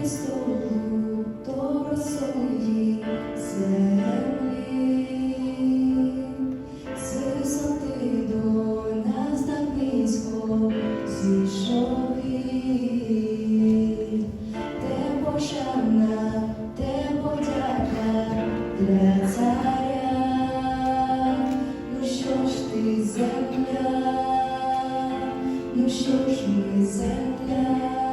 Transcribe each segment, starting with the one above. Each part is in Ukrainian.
престолу то те пошана, те подяка для царя, ну ж ти земля, ну що ж ми земля.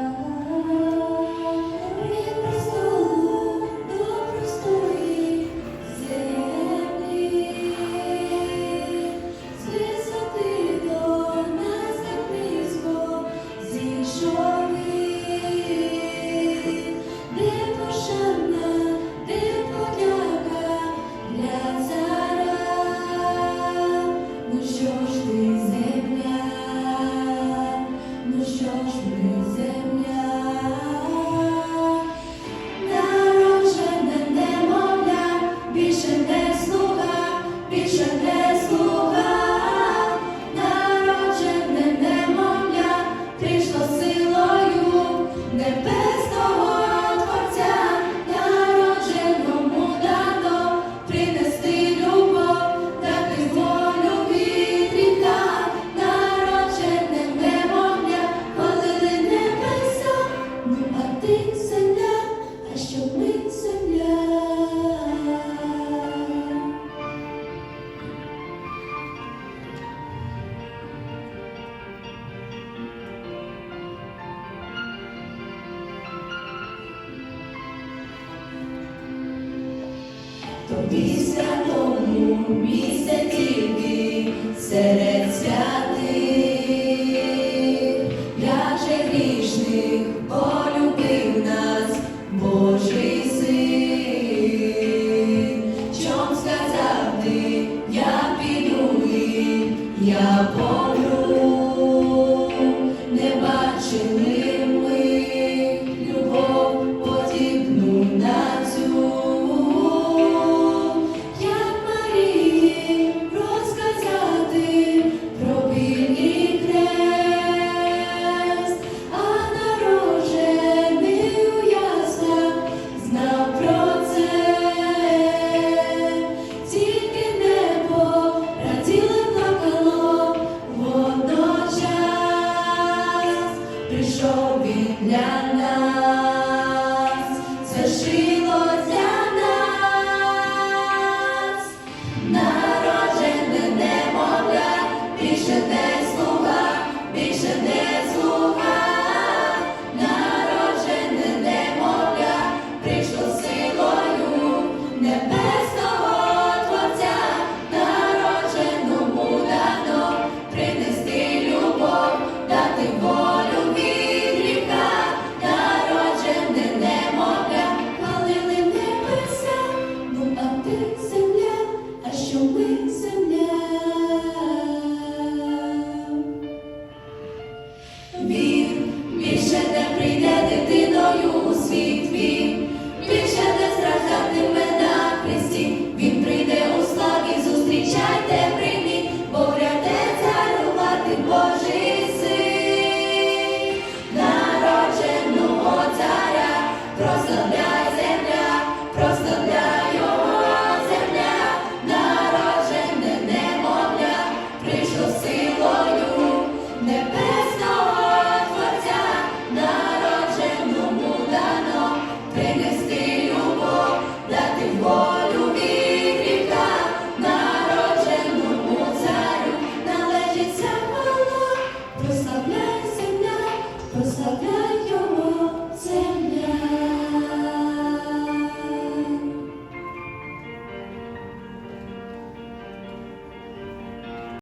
ти земля, а щоб ми земля. Тобі святому місце тільки серед святих. Я show me now. Він більше не прийде дитиною у світ.